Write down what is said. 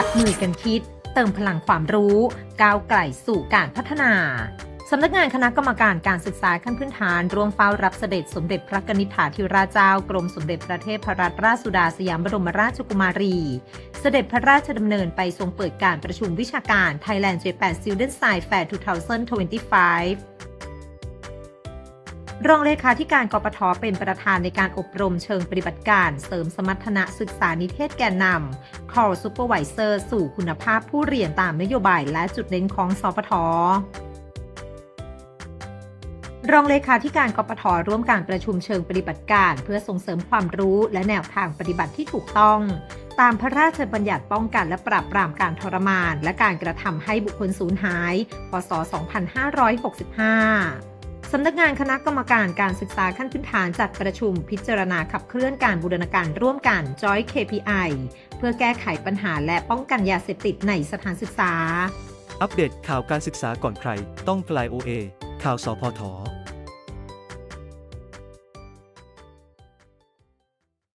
จับมือกันคิด เติมพลังความรู้ ก้าวไกลสู่การพัฒนาสำนักงานคณะกรรมการการศึกษาขั้นพื้นฐาน ร่วมเฝ้ารับเสด็จสมเด็จพระกนิษฐาธิราชเจ้า กรมสมเด็จพระเทพรัตนราชสุดาสยามบรมราชกุมารี เสด็จพระราชดำเนินไปทรงเปิดการประชุมวิชาการ Thailand Japan Student Science Fair 2025รองเลขาธิการกปทเป็นประธานในการอบรมเชิงปฏิบัติการ เสริมสมรรถนะศึกษานิเทศแกนนำ Call Supervisor สู่คุณภาพผู้เรียนตามนโยบายและจุดเน้นของสปทรองเลขาธิการกปทร่วมการประชุมเชิงปฏิบัติการ เพื่อส่งเสริมความรู้และแนวทางปฏิบัติที่ถูกต้อง ตามพระราชบัญญัติป้องกันและปราบปรามการทรมาน และการกระทำให้บุคคลสูญหาย พศ 2565 สำนักงานคณะกรรมการการศึกษาขั้นพื้นฐานจัดประชุมพิจารณาขับเคลื่อนการบูรณาการร่วมกัน Joy KPI เพื่อแก้ไขปัญหาและป้องกันยาเสพติดในสถานศึกษา อัปเดตข่าวการศึกษาก่อนใคร ต้องฟลายโอเอข่าวสพท